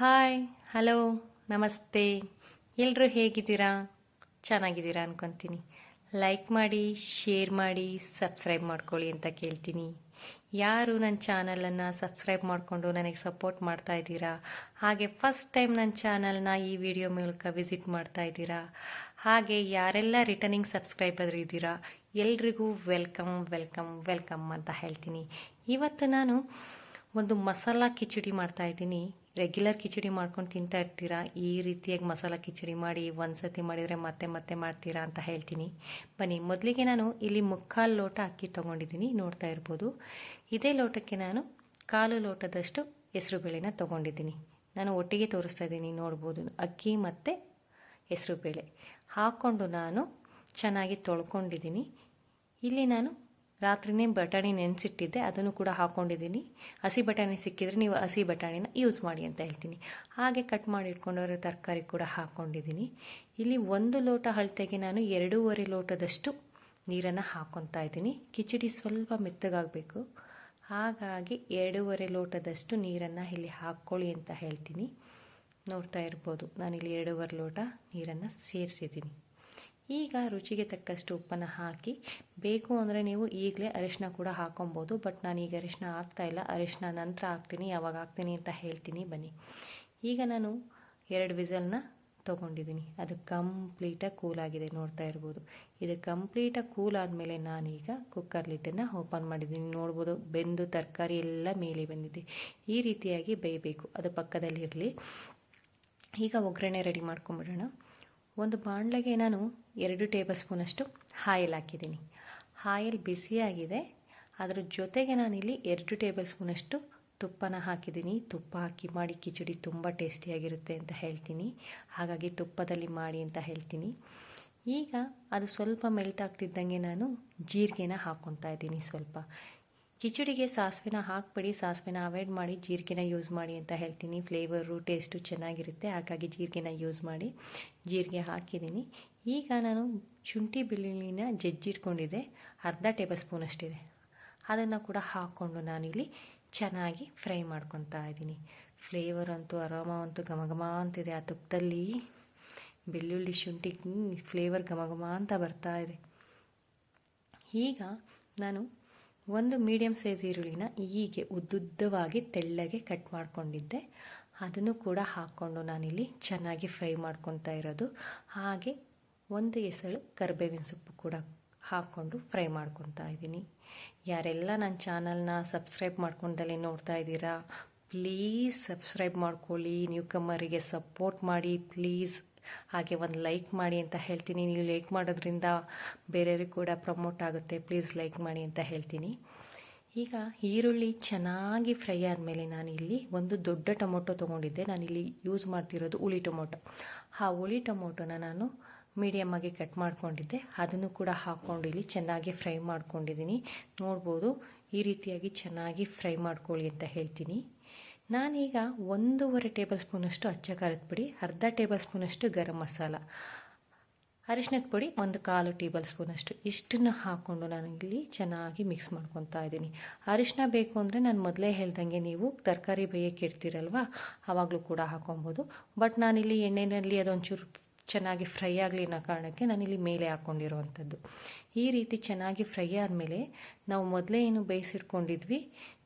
Hi, hello, ನಮಸ್ತೆ. ಎಲ್ಲರೂ ಹೇಗಿದ್ದೀರಾ? ಚೆನ್ನಾಗಿದ್ದೀರಾ ಅನ್ಕೊತೀನಿ. ಲೈಕ್ ಮಾಡಿ ಶೇರ್ ಮಾಡಿ ಸಬ್ಸ್ಕ್ರೈಬ್ ಮಾಡ್ಕೊಳ್ಳಿ ಅಂತ ಕೇಳ್ತೀನಿ. ಯಾರು ನನ್ನ ಚಾನಲನ್ನು ಸಬ್ಸ್ಕ್ರೈಬ್ ಮಾಡಿಕೊಂಡು ನನಗೆ ಸಪೋರ್ಟ್ ಮಾಡ್ತಾ ಇದ್ದೀರಾ? ಹಾಗೆ ಫಸ್ಟ್ ಟೈಮ್ ನನ್ನ ಚಾನಲ್ನ ಈ ವಿಡಿಯೋ ಮೂಲಕ ವಿಸಿಟ್ ಮಾಡ್ತಾ ಇದ್ದೀರಾ? ಹಾಗೆ ಯಾರೆಲ್ಲ ರಿಟರ್ನಿಂಗ್ ಸಬ್ಸ್ಕ್ರೈಬರ್ ಇದ್ದೀರಾ? ಎಲ್ರಿಗೂ ವೆಲ್ಕಮ್ ವೆಲ್ಕಮ್ ವೆಲ್ಕಮ್ ಅಂತ ಹೇಳ್ತೀನಿ. ಇವತ್ತು ನಾನು ಒಂದು ಮಸಾಲ ಕಿಚಡಿ ಮಾಡ್ತಾ ಇದ್ದೀನಿ. ರೆಗ್ಯುಲರ್ ಕಿಚಡಿ ಮಾಡ್ಕೊಂಡು ತಿಂತಾ ಇರ್ತೀರಾ? ಈ ರೀತಿಯಾಗಿ ಮಸಾಲ ಕಿಚಡಿ ಮಾಡಿ ಒಂದು ಸತಿ ಮಾಡಿದರೆ ಮತ್ತೆ ಮತ್ತೆ ಮಾಡ್ತೀರಾ ಅಂತ ಹೇಳ್ತೀನಿ. ಬನ್ನಿ, ಮೊದಲಿಗೆ ನಾನು ಇಲ್ಲಿ ಮುಕ್ಕಾಲು ಲೋಟ ಅಕ್ಕಿ ತೊಗೊಂಡಿದ್ದೀನಿ, ನೋಡ್ತಾ ಇರ್ಬೋದು. ಇದೇ ಲೋಟಕ್ಕೆ ನಾನು ಕಾಲು ಲೋಟದಷ್ಟು ಹೆಸರುಬೇಳೆನ ತೊಗೊಂಡಿದ್ದೀನಿ. ನಾನು ಒಟ್ಟಿಗೆ ತೋರಿಸ್ತಾ ಇದ್ದೀನಿ, ನೋಡ್ಬೋದು. ಅಕ್ಕಿ ಮತ್ತು ಹೆಸರುಬೇಳೆ. ಹಾಕ್ಕೊಂಡು ನಾನು ಚೆನ್ನಾಗಿ ತೊಳ್ಕೊಂಡಿದ್ದೀನಿ. ಇಲ್ಲಿ ನಾನು ರಾತ್ರಿನೇ ಬಟಾಣಿ ನೆನೆಸಿಟ್ಟಿದ್ದೆ, ಅದನ್ನು ಕೂಡ ಹಾಕ್ಕೊಂಡಿದ್ದೀನಿ ಹಸಿ ಬಟಾಣಿ ಸಿಕ್ಕಿದ್ರೆ ನೀವು ಹಸಿ ಬಟಾಣಿನ ಯೂಸ್ ಮಾಡಿ ಅಂತ ಹೇಳ್ತೀನಿ. ಹಾಗೆ ಕಟ್ ಮಾಡಿ ಇಟ್ಕೊಂಡಿರೋ ತರಕಾರಿ ಕೂಡ ಹಾಕ್ಕೊಂಡಿದ್ದೀನಿ ಇಲ್ಲಿ ಒಂದು ಲೋಟ ಅಳತೆಗೆ ನಾನು ಎರಡೂವರೆ ಲೋಟದಷ್ಟು ನೀರನ್ನು ಹಾಕ್ಕೊತಾ ಇದ್ದೀನಿ. ಕಿಚಡಿ ಸ್ವಲ್ಪ ಮೆತ್ತಗಾಗಬೇಕು. ಹಾಗಾಗಿ ಎರಡೂವರೆ ಲೋಟದಷ್ಟು ನೀರನ್ನು ಇಲ್ಲಿ ಹಾಕ್ಕೊಳ್ಳಿ ಅಂತ ಹೇಳ್ತೀನಿ. ನೋಡ್ತಾ ಇರ್ಬೋದು, ನಾನಿಲ್ಲಿ ಎರಡೂವರೆ ಲೋಟ ನೀರನ್ನು ಸೇರಿಸಿದ್ದೀನಿ. ಈಗ ರುಚಿಗೆ ತಕ್ಕಷ್ಟು ಉಪ್ಪನ್ನು ಹಾಕಿ, ಬೇಕು ಅಂದರೆ ನೀವು ಈಗಲೇ ಅರಿಶಿನ ಕೂಡ ಹಾಕೊಬೋದು, ಬಟ್ ನಾನು ಈಗ ಅರಿಶಿನ ಹಾಕ್ತಾ ಇಲ್ಲ. ಅರಿಶಿನ ನಂತರ ಹಾಕ್ತೀನಿ, ಯಾವಾಗ ಹಾಕ್ತೀನಿ ಅಂತ ಹೇಳ್ತೀನಿ, ಬನ್ನಿ. ಈಗ ನಾನು ಎರಡು ವಿಸಲ್ನ ತೊಗೊಂಡಿದ್ದೀನಿ. ಅದು ಕಂಪ್ಲೀಟಾಗಿ ಕೂಲ್ ಆಗಿದೆ, ನೋಡ್ತಾ ಇರ್ಬೋದು. ಇದು ಕಂಪ್ಲೀಟಾಗಿ ಕೂಲ್ ಆದಮೇಲೆ ನಾನೀಗ ಕುಕ್ಕರ್ ಲಿಟ್ಟನ್ನು ಓಪನ್ ಮಾಡಿದ್ದೀನಿ. ನೋಡ್ಬೋದು, ಬೆಂದು ತರಕಾರಿ ಎಲ್ಲ ಮೇಲೆ ಬಂದಿದೆ. ಈ ರೀತಿಯಾಗಿ ಬೇಯಬೇಕು. ಅದು ಪಕ್ಕದಲ್ಲಿರಲಿ. ಈಗ ಒಗ್ಗರಣೆ ರೆಡಿ ಮಾಡ್ಕೊಂಬಿಡೋಣ. ಒಂದು ಬಾಣಲೆಗೆ ನಾನು ಎರಡು ಟೇಬಲ್ ಸ್ಪೂನಷ್ಟು ಹಾಯಲ್ ಹಾಕಿದ್ದೀನಿ. ಹಾಯಿಲ್ ಬಿಸಿಯಾಗಿದೆ. ಅದರ ಜೊತೆಗೆ ನಾನಿಲ್ಲಿ ಎರಡು ಟೇಬಲ್ ಸ್ಪೂನಷ್ಟು ತುಪ್ಪನ ಹಾಕಿದ್ದೀನಿ. ತುಪ್ಪ ಹಾಕಿ ಮಾಡಿ, ಕಿಚಡಿ ತುಂಬ ಟೇಸ್ಟಿಯಾಗಿರುತ್ತೆ ಅಂತ ಹೇಳ್ತೀನಿ. ಹಾಗಾಗಿ ತುಪ್ಪದಲ್ಲಿ ಮಾಡಿ ಅಂತ ಹೇಳ್ತೀನಿ. ಈಗ ಅದು ಸ್ವಲ್ಪ ಮೆಲ್ಟ್ ಆಗ್ತಿದ್ದಂಗೆ ನಾನು ಜೀರಿಗೆನ ಹಾಕ್ಕೊತಾ ಇದ್ದೀನಿ ಸ್ವಲ್ಪ. ಕಿಚಡಿಗೆ ಸಾಸಿವೆನ ಹಾಕ್ಬಿಡಿ, ಸಾಸಿವೆನ ಅವಾಯ್ಡ್ ಮಾಡಿ, ಜೀರಿಗೆನ ಯೂಸ್ ಮಾಡಿ ಅಂತ ಹೇಳ್ತೀನಿ. ಫ್ಲೇವರು ಟೇಸ್ಟು ಚೆನ್ನಾಗಿರುತ್ತೆ, ಹಾಗಾಗಿ ಜೀರಿಗೆನ ಯೂಸ್ ಮಾಡಿ ಜೀರಿಗೆ ಹಾಕಿದ್ದೀನಿ. ಈಗ ನಾನು ಶುಂಠಿ ಬೆಳ್ಳುಳ್ಳಿನ ಜಜ್ಜಿಟ್ಕೊಂಡಿದ್ದೆ ಅರ್ಧ ಟೇಬಲ್ ಸ್ಪೂನ್ ಅಷ್ಟಿದೆ. ಅದನ್ನು ಕೂಡ ಹಾಕ್ಕೊಂಡು ನಾನಿಲ್ಲಿ ಚೆನ್ನಾಗಿ ಫ್ರೈ ಮಾಡ್ಕೊತಾ ಇದ್ದೀನಿ. ಫ್ಲೇವರ್ ಅಂತೂ ಆರಾಮ ಅಂತೂ, ಘಮಘಮ ಘಮ ಅಂತಿದೆ. ಆ ತುಪ್ಪದಲ್ಲಿ ಬೆಳ್ಳುಳ್ಳಿ, ಶುಂಠಿ ಫ್ಲೇವರ್ ಘಮ ಘಮ ಅಂತ ಬರ್ತಾ ಇದೆ. ಈಗ ನಾನು ಒಂದು ಮೀಡಿಯಮ್ ಸೈಜ್ ಈರುಳ್ಳಿನ ಹೀಗೆ ಉದ್ದುದ್ದವಾಗಿ ತೆಳ್ಳಗೆ ಕಟ್ ಮಾಡ್ಕೊಂಡಿದ್ದೆ. ಅದನ್ನು ಕೂಡ ಹಾಕ್ಕೊಂಡು ನಾನಿಲ್ಲಿ ಚೆನ್ನಾಗಿ ಫ್ರೈ ಮಾಡ್ಕೊತಾ ಇರೋದು. ಹಾಗೆ ಒಂದು ಎಸಳು ಕರಿಬೇವಿನ ಸೊಪ್ಪು ಕೂಡ ಹಾಕ್ಕೊಂಡು ಫ್ರೈ ಮಾಡ್ಕೊತಾ ಇದ್ದೀನಿ. ಯಾರೆಲ್ಲ ನನ್ನ ಚಾನಲ್ನ ಸಬ್ಸ್ಕ್ರೈಬ್ ಮಾಡ್ಕೊಂಡಲ್ಲಿ ನೋಡ್ತಾ ಇದ್ದೀರಾ ಪ್ಲೀಸ್ ಸಬ್ಸ್ಕ್ರೈಬ್ ಮಾಡ್ಕೊಳ್ಳಿ. ನ್ಯೂ ಕಮ್ಮರಿಗೆ ಸಪೋರ್ಟ್ ಮಾಡಿ ಪ್ಲೀಸ್ ಹಾಗೆ ಒಂದು ಲೈಕ್ ಮಾಡಿ ಅಂತ ಹೇಳ್ತೀನಿ. ನೀವು ಲೈಕ್ ಮಾಡೋದ್ರಿಂದ ಬೇರೆಯವ್ರಿಗೆ ಕೂಡ ಪ್ರಮೋಟ್ ಆಗುತ್ತೆ. ಪ್ಲೀಸ್ ಲೈಕ್ ಮಾಡಿ ಅಂತ ಹೇಳ್ತೀನಿ. ಈಗ ಈರುಳ್ಳಿ ಚೆನ್ನಾಗಿ ಫ್ರೈ ಆದಮೇಲೆ ನಾನು ಇಲ್ಲಿ ಒಂದು ದೊಡ್ಡ ಟೊಮೊಟೊ ತೊಗೊಂಡಿದ್ದೆ. ನಾನಿಲ್ಲಿ ಯೂಸ್ ಮಾಡ್ತಿರೋದು ಹುಳಿ ಟೊಮೊಟೊ. ಆ ಹುಳಿ ಟೊಮೊಟೊನ ನಾನು ಮೀಡಿಯಮ್ ಆಗಿ ಕಟ್ ಮಾಡ್ಕೊಂಡಿದ್ದೆ. ಅದನ್ನು ಕೂಡ ಹಾಕ್ಕೊಂಡು ಇಲ್ಲಿ ಚೆನ್ನಾಗಿ ಫ್ರೈ ಮಾಡ್ಕೊಂಡಿದ್ದೀನಿ. ನೋಡ್ಬೋದು ಈ ರೀತಿಯಾಗಿ ಚೆನ್ನಾಗಿ ಫ್ರೈ ಮಾಡ್ಕೊಳ್ಳಿ ಅಂತ ಹೇಳ್ತೀನಿ. ನಾನೀಗ ಒಂದೂವರೆ ಟೇಬಲ್ ಸ್ಪೂನಷ್ಟು ಅಚ್ಚ ಖಾರದ ಪುಡಿ, ಅರ್ಧ ಟೇಬಲ್ ಸ್ಪೂನಷ್ಟು ಗರಂ ಮಸಾಲ, ಅರಿಶಿನದ ಪುಡಿ, ಒಂದು ಕಾಲು ಟೇಬಲ್ ಸ್ಪೂನಷ್ಟು. ಇಷ್ಟನ್ನು ಹಾಕ್ಕೊಂಡು ನಾನು ಇಲ್ಲಿ ಚೆನ್ನಾಗಿ ಮಿಕ್ಸ್ ಮಾಡ್ಕೊತಾ ಇದ್ದೀನಿ. ಅರಿಶಿನ ಬೇಕು ಅಂದರೆ ನಾನು ಮೊದಲೇ ಹೇಳ್ದಂಗೆ ನೀವು ತರಕಾರಿ ಬೇಯಕ್ಕೆ ಇಡ್ತೀರಲ್ವ ಆವಾಗಲೂ ಕೂಡ ಹಾಕೊಬೋದು ಬಟ್ ನಾನಿಲ್ಲಿ ಎಣ್ಣೆಯಲ್ಲಿ ಅದೊಂಚೂರು ಚೆನ್ನಾಗಿ ಫ್ರೈ ಆಗಲಿ ಅನ್ನೋ ಕಾರಣಕ್ಕೆ ನಾನಿಲ್ಲಿ ಮೇಲೆ ಹಾಕ್ಕೊಂಡಿರೋವಂಥದ್ದು ಈ ರೀತಿ ಚೆನ್ನಾಗಿ ಫ್ರೈ ಆದಮೇಲೆ ನಾವು ಮೊದಲೇ ಏನು ಬೇಯಿಸಿಟ್ಕೊಂಡಿದ್ವಿ,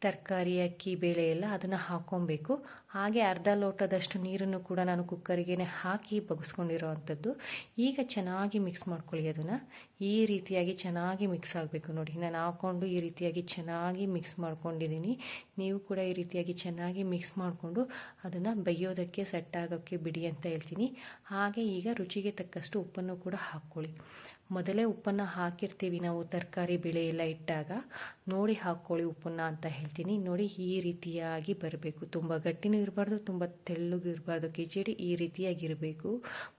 ತರಕಾರಿ, ಅಕ್ಕಿ, ಬೇಳೆ ಎಲ್ಲ ಅದನ್ನು ಹಾಕ್ಕೊಬೇಕು. ಹಾಗೆ ಅರ್ಧ ಲೋಟದಷ್ಟು ನೀರನ್ನು ಕೂಡ ನಾನು ಕುಕ್ಕರಿಗೆ ಹಾಕಿ ಬಗ್ಸ್ಕೊಂಡಿರೋ ಅಂಥದ್ದು. ಈಗ ಚೆನ್ನಾಗಿ ಮಿಕ್ಸ್ ಮಾಡ್ಕೊಳ್ಳಿ ಅದನ್ನು. ಈ ರೀತಿಯಾಗಿ ಚೆನ್ನಾಗಿ ಮಿಕ್ಸ್ ಆಗಬೇಕು ನೋಡಿ. ನಾನು ಹಾಕ್ಕೊಂಡು ಈ ರೀತಿಯಾಗಿ ಚೆನ್ನಾಗಿ ಮಿಕ್ಸ್ ಮಾಡ್ಕೊಂಡಿದ್ದೀನಿ. ನೀವು ಕೂಡ ಈ ರೀತಿಯಾಗಿ ಚೆನ್ನಾಗಿ ಮಿಕ್ಸ್ ಮಾಡಿಕೊಂಡು ಅದನ್ನು ಬೇಯೋದಕ್ಕೆ, ಸೆಟ್ ಆಗೋಕ್ಕೆ ಬಿಡಿ ಅಂತ ಹೇಳ್ತೀನಿ. ಹಾಗೆ ಈಗ ರುಚಿಗೆ ತಕ್ಕಷ್ಟು ಉಪ್ಪನ್ನು ಕೂಡ ಹಾಕ್ಕೊಳ್ಳಿ. ಮೊದಲೇ ಉಪ್ಪನ್ನು ಹಾಕಿರ್ತೀವಿ. ನಾವು ತರಕಾರಿ ಬೆಳೆ ಎಲ್ಲ ಇಟ್ಟಾಗ ನೋಡಿ ಹಾಕ್ಕೊಳ್ಳಿ ಉಪ್ಪನ್ನು ಅಂತ ಹೇಳ್ತೀನಿ. ನೋಡಿ ಈ ರೀತಿಯಾಗಿ ಬರಬೇಕು. ತುಂಬ ಗಟ್ಟಿನೂ ಇರಬಾರ್ದು, ತುಂಬ ತೆಳ್ಳಗೂ ಇರಬಾರ್ದು. ಕಿಚಡಿ ಈ ರೀತಿಯಾಗಿರಬೇಕು.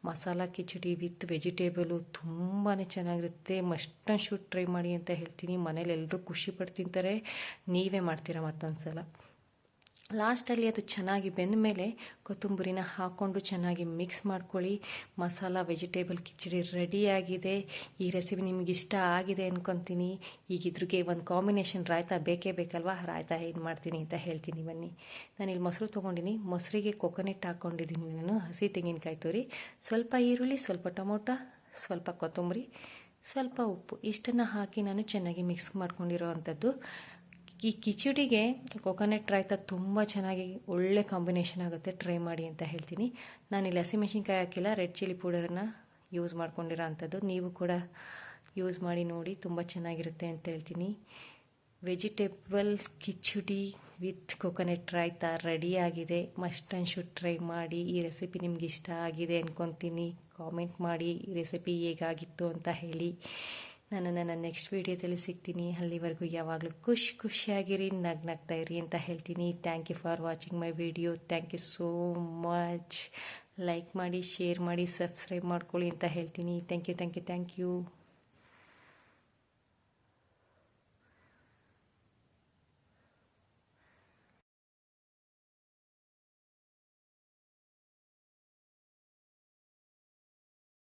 ಮಸಾಲ ಕಿಚಡಿ ವಿತ್ ವೆಜಿಟೇಬಲು ತುಂಬಾ ಚೆನ್ನಾಗಿರುತ್ತೆ. ಮಸ್ಟ್ ಶೂಟ್ ಟ್ರೈ ಮಾಡಿ ಅಂತ ಹೇಳ್ತೀನಿ. ಮನೇಲಿ ಎಲ್ಲರೂ ಖುಷಿ ಪಟ್ಟು ತಿಂತಾರೆ ನೀವೇ ಮಾಡ್ತೀರಾ ಮತ್ತೊಂದು ಸಲ ಲಾಸ್ಟಲ್ಲಿ ಅದು ಚೆನ್ನಾಗಿ ಬೆಂದ ಮೇಲೆ ಕೊತ್ತಂಬರಿನ ಹಾಕ್ಕೊಂಡು ಚೆನ್ನಾಗಿ ಮಿಕ್ಸ್ ಮಾಡ್ಕೊಳ್ಳಿ. ಮಸಾಲ, ವೆಜಿಟೇಬಲ್, ಕಿಚಡಿ ರೆಡಿಯಾಗಿದೆ ಈ ರೆಸಿಪಿ ನಿಮಗೆ ಇಷ್ಟ ಆಗಿದೆ ಅನ್ಕೊತೀನಿ. ಈಗ ಇದ್ರಿಗೆ ಒಂದು ಕಾಂಬಿನೇಷನ್ ರಾಯ್ತಾ ಬೇಕೇ ಬೇಕಲ್ವಾ? ರಾಯ್ತಾ ಏನು ಮಾಡ್ತೀನಿ ಅಂತ ಹೇಳ್ತೀನಿ ಬನ್ನಿ. ನಾನಿಲ್ಲಿ ಮೊಸರು ತೊಗೊಂಡಿನಿ. ಮೊಸರಿಗೆ ಕೊಕೊನೆಟ್ ಹಾಕ್ಕೊಂಡಿದ್ದೀನಿ ನಾನು. ಹಸಿ ತೆಂಗಿನಕಾಯಿ ತುರಿ. ಸ್ವಲ್ಪ ಈರುಳ್ಳಿ, ಸ್ವಲ್ಪ ಟೊಮೊಟೊ, ಸ್ವಲ್ಪ ಕೊತ್ತಂಬರಿ, ಸ್ವಲ್ಪ ಉಪ್ಪು. ಇಷ್ಟನ್ನು ಹಾಕಿ ನಾನು ಚೆನ್ನಾಗಿ ಮಿಕ್ಸ್ ಮಾಡ್ಕೊಂಡಿರೋ ಅಂಥದ್ದು. ಈ ಕಿಚಡಿಗೆ ಕೊಕೊನೆಟ್ ರಾಯ್ತ ತುಂಬ ಚೆನ್ನಾಗಿ ಒಳ್ಳೆ ಕಾಂಬಿನೇಷನ್ ಆಗುತ್ತೆ. ಟ್ರೈ ಮಾಡಿ ಅಂತ ಹೇಳ್ತೀನಿ. ನಾನಿಲ್ಲಿ ಹಸಿಮೆಣಸಿನ್ಕಾಯಿ ಹಾಕಿಲ್ಲ. ರೆಡ್ ಚಿಲ್ಲಿ ಪೌಡರನ್ನು ಯೂಸ್ ಮಾಡ್ಕೊಂಡಿರೋ ಅಂಥದ್ದು. ನೀವು ಕೂಡ ಯೂಸ್ ಮಾಡಿ ನೋಡಿ, ತುಂಬ ಚೆನ್ನಾಗಿರುತ್ತೆ ಅಂತ ಹೇಳ್ತೀನಿ. Vegetable khichdi with coconut raita ರೆಡಿಯಾಗಿದೆ ಮಸ್ಟ್ ಆ್ಯಂಡ್ ಶುಡ್ ಟ್ರೈ ಮಾಡಿ, ಈ ರೆಸಿಪಿ ನಿಮ್ಗೆ ಇಷ್ಟ ಆಗಿದೆ ಅಂದ್ಕೊತೀನಿ ಕಾಮೆಂಟ್ ಮಾಡಿ, ಈ ರೆಸಿಪಿ ಹೇಗಾಗಿತ್ತು ಅಂತ ಹೇಳಿ. ನಾನು ನನ್ನ ನೆಕ್ಸ್ಟ್ ವೀಡಿಯೋದಲ್ಲಿ ಸಿಗ್ತೀನಿ. ಅಲ್ಲಿವರೆಗೂ ಯಾವಾಗಲೂ ಖುಷಿ ಖುಷಿಯಾಗಿರಿ, ನಗ್ ನಗ್ತಾ ಇರಿ ಅಂತ ಹೇಳ್ತೀನಿ. Thank you for watching my video thank you so much like ಮಾಡಿ ಶೇರ್ ಮಾಡಿ ಸಬ್ಸ್ಕ್ರೈಬ್ ಮಾಡ್ಕೊಳ್ಳಿ ಅಂತ ಹೇಳ್ತೀನಿ. Thank you thank you thank you